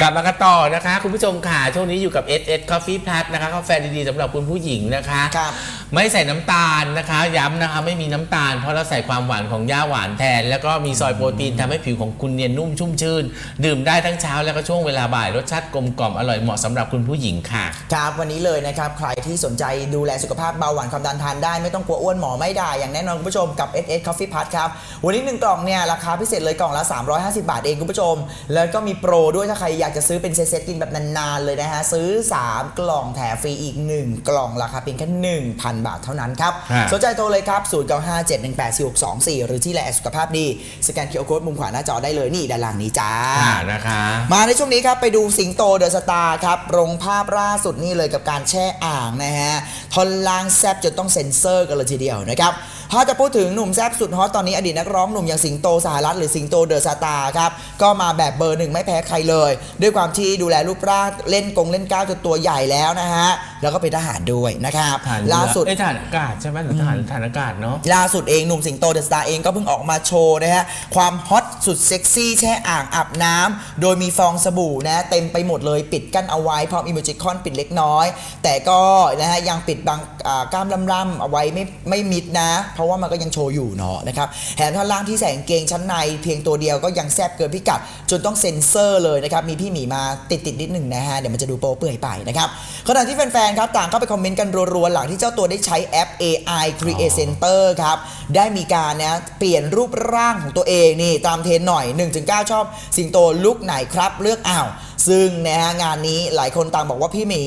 กลับมากันต่อนะคะ คุณผู้ชมค่ะช่วงนี้อยู่กับ S S Coffee Plus นะคะกาแฟดีๆสำหรับคุณผู้หญิงนะคะ ครับ ไม่ใส่น้ำตาลนะคะ ย้ำนะคะไม่มีน้ำตาล เพราะเราใส่ความหวานของย่าหวานแทน แล้วก็มีซอยโปรตีนทำให้ผิวของคุณเนียนนุ่มชุ่มชื่น ดื่มได้ทั้งเช้าแล้วก็ช่วงเวลาบ่ายรสชาติกลมกล่อมอร่อยเหมาะสำหรับคุณผู้หญิงค่ะ ครับวันนี้เลยนะครับ ใครที่สนใจดูแลสุขภาพเบาหวานความดันทานได้ไม่ต้องกลัวอ้วนหมอไม่ได้อย่างแน่นอนคุณผู้ชมกับ SS Coffee Plus ครับ วันนี้ 1 กล่องเนี่ยราคาพิเศษเลยกล่องละ 350 บาทเองคุณผู้ชม แล้วก็มีโปรด้วยถ้าใครอยากจะซื้อเป็นเซตๆกินแบบนานๆเลยนะฮะซื้อ 3 กล่องแถมฟรีอีก 1 กล่องราคาเพียงแค่1,000บาทเท่านั้นครับ ฮะ สนใจโทรเลยครับ 0957184624 หรือที่ไลน์แอดสุขภาพดี สแกนเคอร์โค้ดมุมขวาหน้าจอได้เลยนี่ด้านล่างนี้จ้าค่ะนะคะ มาในช่วงนี้ครับ ไปดูสิงโตเดอะสตาร์ครับลงภาพล่าสุดนี่เลยกับการแช่อ่างนะฮะท่อนล่างแซบจนต้องเซ็นเซอร์กันเลยทีเดียวนะครับ ถ้าจะพูดถึงหนุ่มแซบสุดฮอตตอนนี้อดีตนักร้องหนุ่มอย่างสิงโตสหรัฐหรือสิงโตเดอะสตาร์ครับก็มาแบบเบอร์หนึ่งไม่แพ้ใครเลย ด้วยความที่ดูแลรูปร่างเล่นกงเล่นก้าวจนตัวใหญ่แล้วนะฮะแล้วก็เป็นทหารด้วยนะครับฐานเรือล่าสุดเอ้ยฐานอากาศใช่ไหมหรือฐานฐานอากาศเนาะล่าสุดเองหนุ่มสิงโตเดอะสตาร์เองก็เพิ่งออกมาโชว์นะฮะความฮอต สุดเซ็กซี่แช่อ่างอาบน้ำโดยมีฟองสบู่นะเต็มไปหมดเลยปิดกั้นเอาไว้พร้อมอิโมจิคอนปิดเล็กน้อย แต่ก็นะฮะยังปิดบางอ่ากล้ามล่ำๆเอาไว้ไม่ไม่มิดนะ เพราะว่ามันก็ยังโชว์อยู่เนาะนะครับแถมท่อนล่างที่ใส่กางเกงชั้นใน เพียงตัวเดียวก็ยังแซบเกินพิกัด จนต้องเซ็นเซอร์เลยนะครับมีพี่หมีมาติดติดๆนิดหนึ่งนะฮะเดี๋ยวมันจะดูโป๊เปื่อยไปนะครับขณะที่แฟนๆครับต่างเข้าไปคอมเมนต์กันรัวๆหลังที่เจ้าตัวได้ใช้แอป AI Create Center ครับ ได้มีการนะเปลี่ยนรูปร่างของตัวเองนี่ตามเทรนด์หน่อย 1-9 ชอบ สิงโตลุกไหนครับเลือกอ้าวซึ่งนะฮะงานนี้หลายคนต่างบอกว่าพี่หมี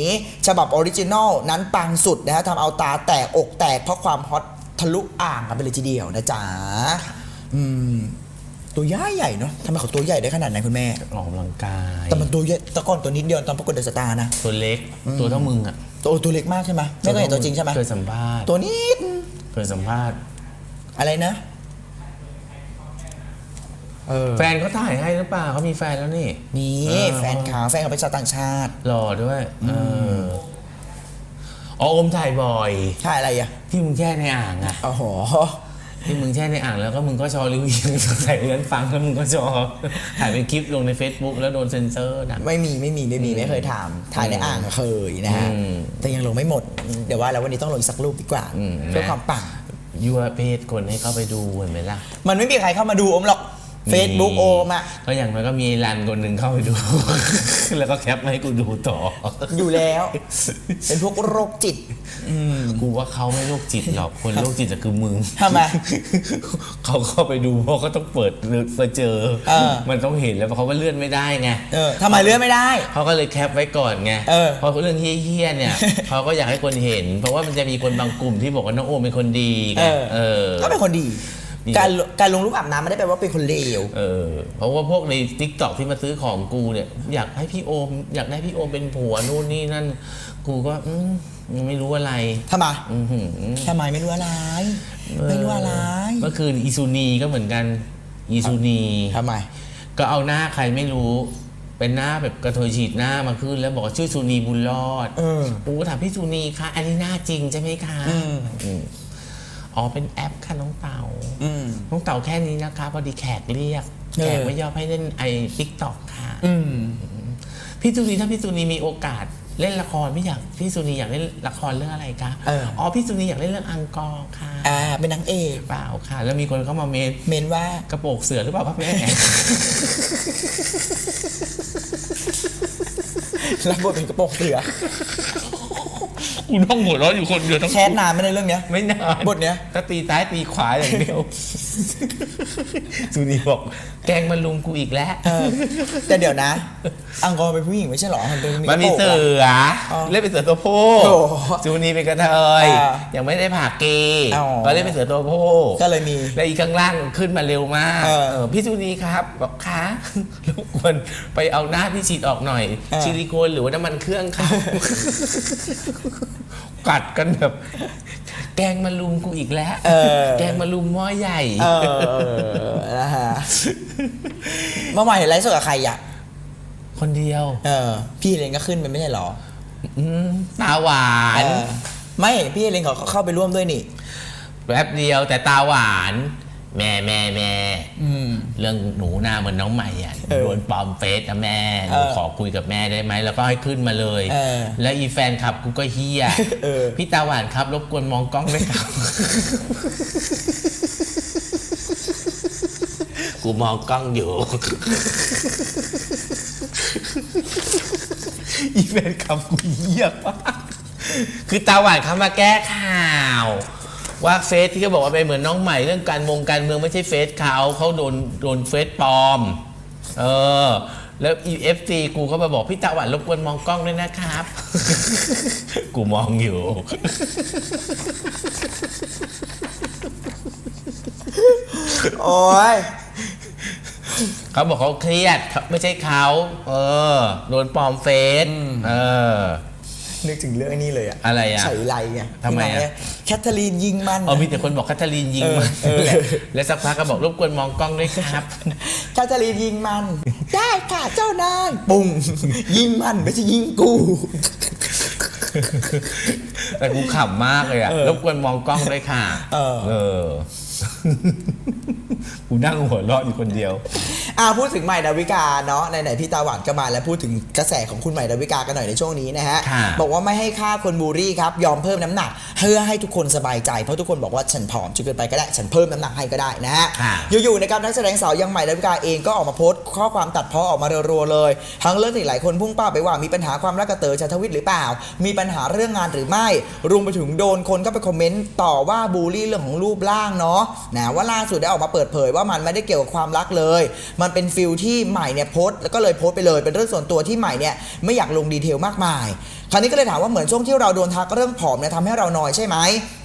ฉบับออริจินอลนั้นปังสุดนะฮะทำเอาตาแตกอกแตกเพราะความฮอตทะลุอ่างกันไปเลยทีเดียวนะจ๊ะอืมตัวใหญ่ใหญ่เนาะทำไมเขาตัวใหญ่ได้ขนาดนั้นคุณแม่ ออกกำลังกาย แต่มันตัวใหญ่แตะก้อนตัวนิดเดียวตอนประกวดเดอะสตาร์นะ ตัวเล็ก ตัวเท่ามึงอะตัวตัวเล็กมากใช่ไหมไม่เคยเห็นตัวจริงใช่ไหมเคยสัมภาษณ์ตัวนิด เคยสัมภาษณ์ อะไรนะ เออแฟนเขาถ่ายให้หรือเปล่าเขามีแฟนแล้วนี่นี่เออ แฟนขาวแฟนเขาเป็นชาวต่างชาติหล่อด้วยเอออ๋ออมถ่ายบ่อย ใช่อะไรอะที่มึงแช่ในอ่างอะโอ้โหที่มึงแช่ในอ่างแล้วก็มึงก็ชอรีวิวใส่เรือนฟังแล้วมึงก็ชอถ่ายเป็นคลิปลงใน Facebook แล้วโดนเซ็นเซอร์นะ ไม่มีไม่มีไม่มีไม่เคยถามถ่ายในอ่างเคยนะฮะอืมแต่ยังลงไม่หมด เดี๋ยวว่าแล้ววันนี้ต้องลงอีกสักรูปดีกว่าอืม เพื่อนะความปัง ยั่วเพศคนให้เข้าไปดูเห็นไหมล่ะ มันไม่มีใครเข้ามาดูอมหรอก Facebook โอมอะก็อย่างน้อยก็มีรันคนหนึ่งเข้าไปดู แล้วก็แคปมาให้กูดูต่อ อยู่แล้ว เป็นพวกโรคจิต กูว่าเขาไม่โรคจิตหรอก คนโรคจิตจะคือมึงทำไมเขาเข้าไปดูเพราะเขาต้องเปิดไปเจอเออมันต้องเห็นแล้วเพราะเขาว่าเลื่อนไม่ได้ไงเออทำไมเลื่อนไม่ได้ เขาก็เลยแคปไว้ก่อนไงเออเพราะเรื่องเฮี้ยๆเนี่ยเขาก็อยากให้คนเห็น เพราะว่ามันจะมีคนบางกลุ่มที่บอกว่าน้องโอมเป็นคนดีไงเออเออก็เป็นคนดีนี่ การการลงรูปอาบน้ำไม่ได้แปลว่าเป็นคนเลว เออเพราะว่าพวกในทิกตอกที่มาซื้อของกูเนี่ย อยากให้พี่โอม อยากได้พี่โอมเป็นผัวนู่นนี่นั่น กูก็อืมไม่รู้อะไรทำไมอือหือทำไมไม่รู้อะไร ไม่รู้อะไรเมื่อคืนอีซูนีก็เหมือนกัน อีซูนี ทำไม ก็เอาหน้าใครไม่รู้ เป็นหน้าแบบกระเทยฉีดหน้ามาขึ้น แล้วบอกว่าชื่อซูนีบุญรอดเออปูก็ถามพี่ซูนีคะอันนี้หน้าจริงใช่ไหมคะอืม อืมอ๋อเป็นแอปค่ะน้องเต่าอืม น้องเต่าแค่นี้นะคะพอดีแขกเรียก เออ แขกไม่ยอมให้เล่นไอ้ทิกตอกค่ะ อืม พี่ซูนีถ้าพี่ซูนีมีโอกาสเล่นละครพี่อยากพี่ซูนีอยากเล่นละครเรื่องอะไรคะเอออ๋อพี่ซูนีอยากเล่นเรื่องอังกอร์ค่ะอ่า เป็นนางเอกเปล่าค่ะ แล้วมีคนเข้ามาเมนเมนว่ากระโปรงเสือหรือเปล่าพ่อแม่ รับบทเป็นกระโปรงเสือ กูต้องหัวเราะอยู่คนเดียวทั้งแคสนานไม่ได้เรื่องเนี้ย ไม่นานบทเนี้ย ถ้าตีซ้ายตีขวาอย่างเดียวซูนีบอกแกล้งมันลุงกูอีกแล้ว เออแต่เดี๋ยวนะ อังกอร์เป็นผู้หญิงไม่ใช่เหรอมันเป็นมันมีกระเสืโปรงอะออ๋อเล่นเป็นเสือตัวผู้โอ้โหจูนีเป็นกระเทยอ่ายังไม่ได้ผ่าเกย์อ๋อ ก็เล่นเป็นเสือตัวผู้ก็เลยมี แล้วอีกข้างล่างขึ้นมาเร็วมากเออเออพี่จูนีครับบอกคะรบกวนไปเอาหน้าพี่ฉีดออกหน่อย เออ ซิลิโคนหรือว่าน้ำมันเครื่องครับ กัดกันแบบ แกงมาลุมกูอีกแล้วเออ แกงมาลุมหม้อใหญ่เออเออนะฮะเมื่อวานเห็นไลฟ์สดกับใครอะคนเดียวเออ พี่เลนก็ขึ้นไปไม่ใช่เหรออืมตาหวานเออไม่พี่เลนเขาเข้าไปร่วมด้วยนี่ แป๊บเดียวแต่ตาหวาน แม่แม่แม่อืมเรื่องหนูหน้าเหมือนน้องใหม่อะเออโดนปลอมเฟซอะแม่หนูเออขอคุยกับแม่ได้ไหมแล้วก็ให้ขึ้นมาเลยเออแล้วอีแฟนคลับกูก็เฮียเออพี่ตาหวานครับ รบกวนมองกล้องด้วยครับกูมองกล้องอยู่ อีแฟนคลับกูเฮียมากคือตาหวานเขามาแก้ข่าว ว่าเฟซที่เขาบอกว่าเป็นเหมือนน้องใหม่เรื่องการมงการเมืองไม่ใช่เฟซเขาเขาโดนโดนเฟซปลอม เออ แล้วอีเอฟซีกูเขามาบอกพี่ตาหวานรบกวนมองกล้องด้วยนะครับ กูมองอยู่ โอ้ยเขาบอกเขาเครียดเขาไม่ใช่เขา เออ โดนปลอมเฟซเออ นึกถึงเรื่องนี้เลยอะอะไรอะไฉไลไงทำไมอะที่น้งเนี่ยแคทเธอรีนยิงมัน เอามีแต่คนบอกคัตเธอรีนยิงมันเออเออ แหละแล้วสักพักก็บอกรบกวนมองกล้องด้วยครับ แคทเธอรีนยิงมัน ได้ค่ะเจ้านายปุ้งยิงมันไม่ใช่ยิงกู แต่กูขำมากเลยอะเออรบกวนมองกล้องด้วยค่ะ เออ เออ กูนั่งหัวเราะอยู่คนเดียว อ่าพูดถึงใหม่ดาวิกาเนาะไหนๆพี่ตาหวานก็มาแล้วพูดถึงกระแสของคุณใหม่ดาวิกากันหน่อยในช่วงนี้นะฮะค่ะบอกว่าไม่ให้ค่าคนบูลลี่ครับยอมเพิ่มน้ำหนักเพื่อให้ทุกคนสบายใจเพราะทุกคนบอกว่าฉันผอมจนเกินไปก็ได้ฉันเพิ่มน้ำหนักให้ก็ได้นะฮะค่ะ อยู่ๆนะครับนักแสดงสาวอยังใหม่ดาวิกาเองก็ออกมาโพสต์ข้อความตัดเพ้อออกมารัวๆเลย ทั้งเรื่องที่หลายคนพุ่งเป้าไปว่ามีปัญหาความรักกับเต๋อชันทวิทย์หรือเปล่า มีปัญหาเรื่องงานหรือไม่รวมไปถึงโดนคนก็ไปคอมเมนต์ต่อว่าบูลลี่เรื่องของรูปร่างเนาะนะว่าล่าสุดได้ออกมาเปิดเผยว่ามันไม่ได้เกี่ยวกับความรักเลย มันเป็นฟิลที่ใหม่เนี่ยโพสต์แล้วก็เลยโพสต์ไปเลยเป็นเรื่องส่วนตัวที่ใหม่เนี่ยไม่อยากลงดีเทลมากมาย คราวนี้ก็เลยถามว่าเหมือนช่วงที่เราโดนทักเรื่องผอมเนี่ยทำให้เรานอยใช่ไหม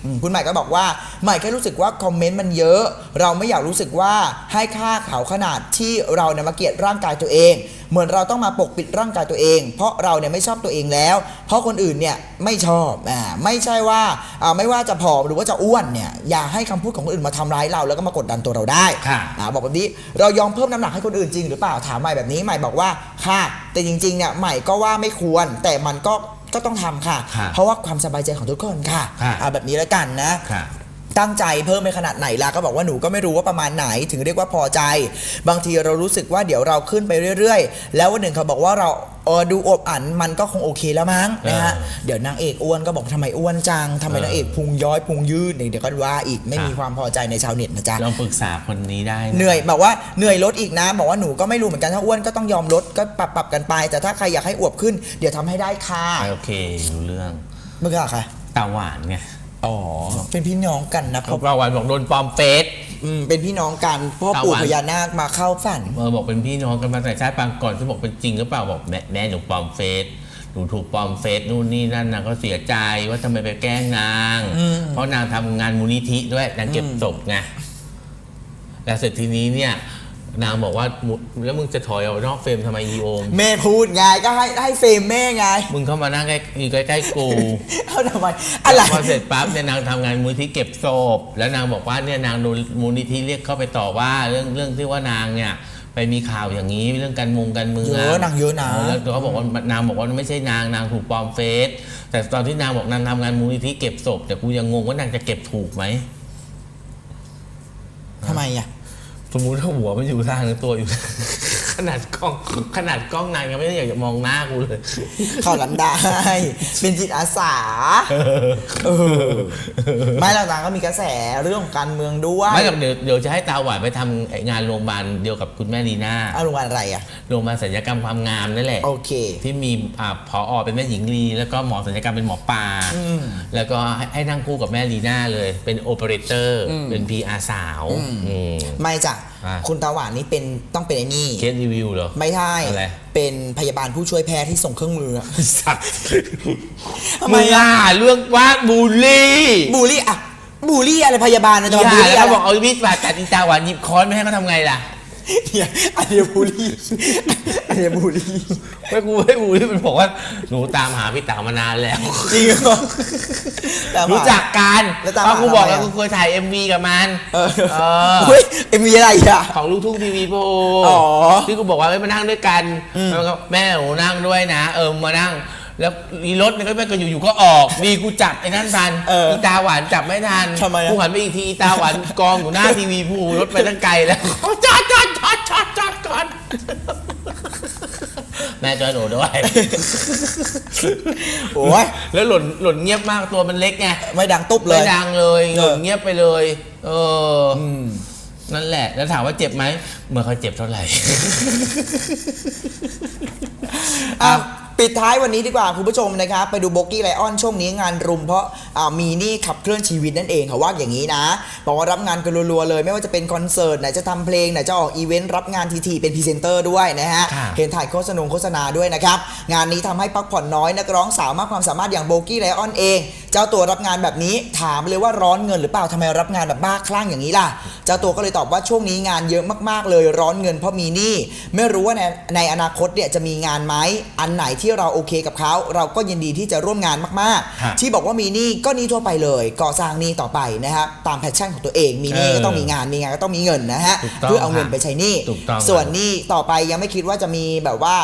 อืมคุณใหม่ก็บอกว่าใหม่แค่รู้สึกว่าคอมเมนต์มันเยอะ เราไม่อยากรู้สึกว่าให้ค่าเขาขนาดที่เราเนี่ยมาเกลียดร่างกายตัวเอง เหมือนเราต้องมาปกปิดร่างกายตัวเอง เพราะเราเนี่ยไม่ชอบตัวเองแล้ว เพราะคนอื่นเนี่ยไม่ชอบอ่าไม่ใช่ว่าอ่าไม่ว่าจะผอมหรือว่าจะอ้วนเนี่ยอย่าให้คำพูดของคนอื่นมาทำร้ายเราแล้วก็มากดดันตัวเราได้ค่ะ อ่าบอกแบบนี้เรายอมเพิ่มน้ำหนักให้คนอื่นจริงหรือเปล่าถามใหม่แบบนี้ใหม่บอกว่าค่ะ แต่จริงๆเนี่ยใหม่ก็ว่าไม่ควร แต่มันก็ ก็ต้องทำค่ะค่ะเพราะว่าความสบายใจของทุกคนค่ะค่ะอ่าแบบนี้แล้วกันนะค่ะ ตั้งใจเพิ่มไปขนาดไหนล่ะก็บอกว่าหนูก็ไม่รู้ว่าประมาณไหนถึงเรียกว่าพอใจ บางทีเรารู้สึกว่าเดี๋ยวเราขึ้นไปเรื่อยๆ แล้ววันหนึ่งเขาบอกว่าเราเออดูอวบอันมันก็คงโอเคแล้วมั้งนะฮะเออเดี๋ยวนางเอกอ้วนก็บอกทำไมอ้วนจังทำไมเออนางเอกพุงย้อยพุงยืดเดี๋ยวก็ว่าอีกไม่ค่ะมีความพอใจในชาวเน็ตนะจ๊ะลองปรึกษาคนนี้ได้ะเหนื่อยบอกว่าเหนื่อยลดอีกนะบอกว่าหนูก็ไม่รู้เหมือนกันถ้าอ้วนก็ต้องยอมลดก็ปรับปรับกันไป แต่ถ้าใครอยากให้อวบขึ้น เดี๋ยวทำให้ได้ค่ะโอเครู้เรื่องเมื่อกี้อะค่ะตาหวานไง อ๋อเป็นพี่น้องกันนะเพเขาราะตาหวานบอกโดนปลอมเฟซอืมเป็นพี่น้องกันพ่อปู่ตาหวานพญานาคมาเข้าฝันเออบอกเป็นพี่น้องกันมาแต่ชาติปางก่อนที่บอกเป็นจริงหรือเปล่าบอกแม่แม่หนูปลอมเฟซหนูถูกปลอมเฟซนู่นนี่นั่นนางก็เสียใจว่าทำไมไปแกล้งนาง เพราะนางทำงานมูลนิธิด้วยนางเก็บศพไงแล้วเสร็จทีนี้เนี่ย นางบอกว่ามุแล้วมึงจะถอยออกนอกเฟรมทำไมอีโอม แม่พูดไงก็ให้ให้เฟรมแม่ไง มึงเข้ามานั่งใกล้อยู่ใกล้ๆกู เอาทำไมอะไร พอเสร็จปั๊บเนี่ยนางทำงานมูลนิธิเก็บศพแล้วนางบอกว่าเนี่ยนางโดนมูลนิธิเรียกเข้าไปต่อว่าเรื่องเรื่องที่ว่านางเนี่ยไปมีข่าวอย่างนี้เรื่องการมงการเมืองเยอะนางเยอะนะแล้วเขาบอกว่านางบอกว่าไม่ใช่นางนางถูกปลอมเฟซแต่ตอนที่นางบอกนางทำงานมูลนิธิเก็บศพแต่กูยังงงว่านางจะเก็บถูกไหมทำไมอะ สมมุติถ้าหัวมันอยู่ทางตัวอยู่ ขนาดกล้องขนาดกล้องนางยังไม่ได้อยากจะมองหน้ากูเลย เข้าลำได้ เป็นจิตอาสาเออไม่หรอกนางก็มีกระแสเรื่องของการเมืองด้วยไม่หรอกเดี๋ยวเดี๋ยวจะให้ตาหวานไปทำไอ้งานโรงพยาบาลเดียวกับคุณแม่ลีน่าเอาโรงพยาบาลอะไรอะ โรงพยาบาลศัลยกรรมความงามนั่นแหละ โอเค ที่มีอ่าพออเป็นแม่หญิงลี แล้วก็หมอศัลยกรรมเป็นหมอปลาแล้วก็ให้ให้นั่งคู่กับแม่ลีน่าเลย เป็นโอเปอเรเตอร์ เป็น PR สาวอืม ไม่จ้ะอะคุณตาหวานนี่เป็นต้องเป็นไอ้นี่เคสรีวิวเหรอ ไม่ใช่อะไร เป็นพยาบาลผู้ช่วยแพทย์ที่ส่งเครื่องมืออะ สัตว์ทำไมมึงอะอะเรื่องว่าบูลลี่บูลลี่อะบูลลี่อะไรพยาบาลนะจะอมาบูลย่าลี่แล้วอะก็ไร บอกเอามีดบาดกัดอีตาหวานหยิบค้อนไม่ให้เขาทำไงล่ะ เนี่ยอันนี้บูลลี่อันนี้บูลลี่ ไม่กูไม่บูลลี่มันบอกว่าหนูตามหาพี่เต๋ามานานแล้วจริงเหรอแต่ว่ารู้จักกันแล้วตามเพราะกูบอกหาทำไมแล้วอะ กูเคยถ่าย MV กับมันเออเออเฮ้ยเอ็มวีอะไรอะ ของลูกทุ่งทีวีโพอ๋อที่กูบอกว่าไม่มานั่งด้วยกันแล้วก็แม่หนูนั่งด้วยนะ เออมานั่ง แล้วอีรถเนี่ยก็ไม่ก็อยู่ๆก็ออกดีกูจับไอ้นั่นทันเออตาหวานจับไม่ทันทำไมอะ กูหันไปอีกทีอีตาหวานกองอยู่หน้าทีวีผู้รถไปตั้งไกลแล้วจอดจอดจอดจอดจอดก่อนแม่จอยหนูด้วย โอ้ยแล้วหล่นหล่นเงียบมากตัวมันเล็กไงไม่ดังตุ๊บเลไม่ย ดังเลยเออ หล่นเงียบไปเลย เอออนั่นแหละ แล้วถามว่าเจ็บไหมเมื่อเขาเจ็บเท่าไหร่ อะ ปิดท้ายวันนี้ดีกว่าคุณผู้ชมนะครับไปดูโบกี้ไลออนช่วงนี้งานรุมเพราะอ่ามีนี่ขับเคลื่อนชีวิตนั่นเองเขาว่าอย่างนี้นะบอกว่ารับงานกันรัวๆเลย ไม่ว่าจะเป็นคอนเสิร์ตไหนจะทำเพลงไหนจะออกอีเวนต์รับงานทีทีเป็นพรีเซนเตอร์ด้วยนะฮะค่ะเห็นถ่ายโฆษณาโฆษณาด้วยนะครับงานนี้ทำให้พักผ่อนน้อยนักร้องสาวมากความสามารถอย่างโบกี้ไลออนเอง เจ้าตัวรับงานแบบนี้ถามเลยว่าร้อนเงินหรือเปล่าทำไมรับงานแบบบ้าคลั่งอย่างนี้ล่ะเจ้าตัวก็เลยตอบว่าช่วงนี้งานเยอะมากๆเลยร้อนเงินเพราะมีหนี้ไม่รู้ว่าในในอนาคตเนี่ยจะมีงานไหมอันไหนที่เราโอเคกับเขาเราก็ยินดีที่จะร่วมงานมากฮะๆ ที่บอกว่ามีหนี้ก็หนี้ทั่วไปเลยก่อสร้างหนี้ต่อไปนะครับตามแพชชั่นของตัวเองมีหนี้เออก็ต้องมีงานมีงานก็ต้องมีเงินนะฮะถูกต้องเพื่อเอาเงินไปใช้หนี้ถูกต้องส่วนหนี้ต่อไปยังไม่คิดว่าจะมีแบบว่า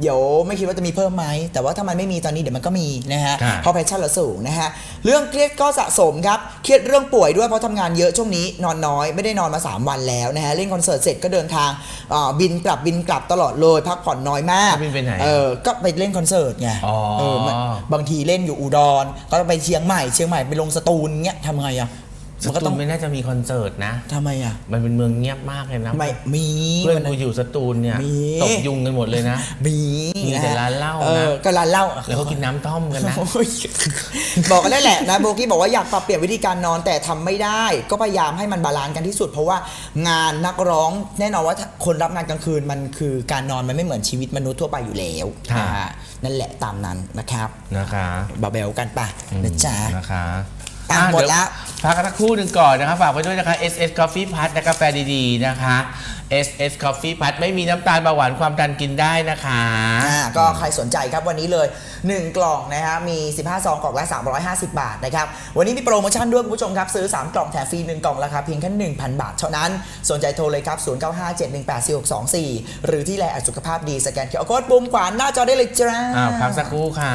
เดี๋ยวไม่คิดว่าจะมีเพิ่มไหม แต่ว่าถ้ามันไม่มีตอนนี้เดี๋ยวมันก็มีนะฮะค่ะเพราะแพชชั่นเราสูงนะฮะเรื่องเครียดก็สะสมครับเครียดเรื่องป่วยด้วยเพราะทำงานเยอะช่วงนี้นอนน้อยไม่ได้นอนมา 3 วันแล้วนะฮะเล่นคอนเสิร์ตเสร็จก็เดินทางอ่าบินกลับบินกลับตลอดเลยพักผ่อนน้อยมากบินไปไหนเออก็ไปเล่นคอนเสิร์ตไงอ๋อ เออมันบางทีเล่นอยู่อุดรก็ไปเชียงใหม่เชียงใหม่ไปลงสตูลเงี้ยทำไงอะ สมันก็ตูต้อลงไม่น่าจะมีคอนเสิร์ตนะ ทำไมอะ มันเป็นเมืองเงียบมากเลยนะไม่มีเพื่อนมันกูอยู่สตูลเนี่ยมีตกยุงกันหมดเลยนะ มีมีแต่ะฮะร้านเหล้านะออก็ร้านเหล้าแล้วเขากินน้ำท่อมกันนะ โอ้ยบอกกันได้แหละนะโบกี้บอกว่าอยากปรับเปลี่ยนวิธีการนอนแต่ทำไม่ได้ ก็พยายามให้มันบาลานซ์กันที่สุด เพราะว่างานนักร้องแน่นอนว่าคนรับงานกลางคืนมันคือการนอนมันไม่เหมือนชีวิตมนุษย์ทั่วไปอยู่แล้วค่ะ นะฮะนั่นแหละตามนั้นนะครับนะคะบาเบลกันปะนะจ๊ะ นะคะ อะอะหมดเยละพักกันสักครู่หนึ่งก่อนนะคะฝากไว้ด้วยนะคะ SS Coffee Put นะกาแฟดีๆนะคะ SS Coffee Put ไม่มีน้ำตาลเบาหวานความดันกินได้นะคะ อ่าก็ใครสนใจครับวันนี้เลย 1 กล่องนะฮะมี 15 ซองกล่องละ 350 บาทนะครับ วันนี้มีโปรโมชั่นด้วยคุณผู้ชมครับ ซื้อ 3 กล่องแถมฟรี 1 กล่องราคาเพียงแค่ 1,000 บาท เท่านั้น สนใจโทรเลยครับ 0957184624 หรือที่แลอสุขภาพดี สแกนเคอร์โค้ดปุ่มขวานหน้าจอได้เลยจ้า อ้าวพักสักครู่ค่ะ